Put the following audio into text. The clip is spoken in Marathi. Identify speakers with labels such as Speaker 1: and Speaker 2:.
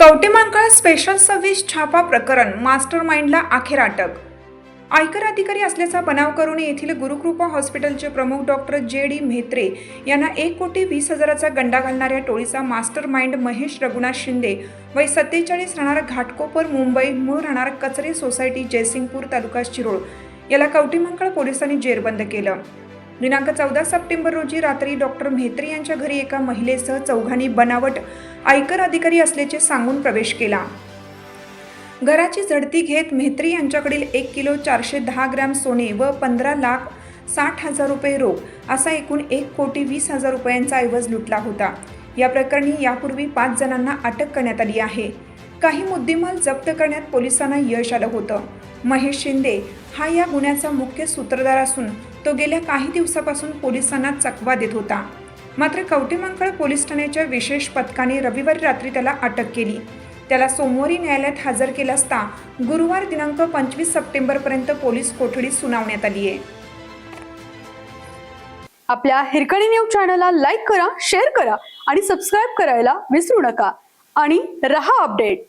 Speaker 1: कवटेमांकाळ स्पेशल सर्व्हिस छापा प्रकरण मास्टर माइंडला अखेर अटक. आयकर अधिकारी असल्याचा बनाव करून येथील गुरुकृपा हॉस्पिटलचे प्रमुख डॉक्टर जे डी म्हेत्रे यांना एक कोटी वीस हजाराचा गंडा घालणाऱ्या टोळीचा मास्टर माइंड महेश रघुनाथ शिंदे वय सत्तेचाळीस राहणार घाटकोपर मुंबई मूळ राहणार कचरे सोसायटी जयसिंगपूर तालुका शिरोळ याला कवटेमांकाळ पोलिसांनी जेरबंद केलं. दिनांक चौदा सप्टेंबर रोजी रात्री डॉक्टर म्हेत्रे यांच्या घरी एका महिलेसह चौघांनी बनावट आयकर अधिकारी असल्याचे सांगून प्रवेश केला. घराची झडती घेत म्हेत्री यांच्याकडील एक किलो चारशे दहा ग्रॅम सोने व पंधरा लाख साठ हजार रुपये रोख असा एकूण एक कोटी वीस हजार रुपयांचा ऐवज लुटला होता. या प्रकरणी यापूर्वी पाच जणांना अटक करण्यात आली आहे. काही मुद्देमाल जप्त करण्यात पोलिसांना यश आलं होतं. महेश शिंदे हा या गुन्ह्याचा मुख्य सूत्रधार असून तो गेल्या काही दिवसापासून पोलिसांना चकवा देत होता. मात्र कवटेमांकळ पोलीस ठाण्याच्या विशेष पथकाने रविवारी रात्री त्याला अटक केली. त्याला सोमवारी न्यायालयात हजर केला असता गुरुवार दिनांक पंचवीस सप्टेंबरपर्यंत पोलीस कोठडी सुनावण्यात आली आहे.
Speaker 2: आपल्या हिरकणी न्यूज चॅनलला लाईक करा शेअर करा आणि सबस्क्राईब करायला विसरू नका. आणि रहा अपडेट.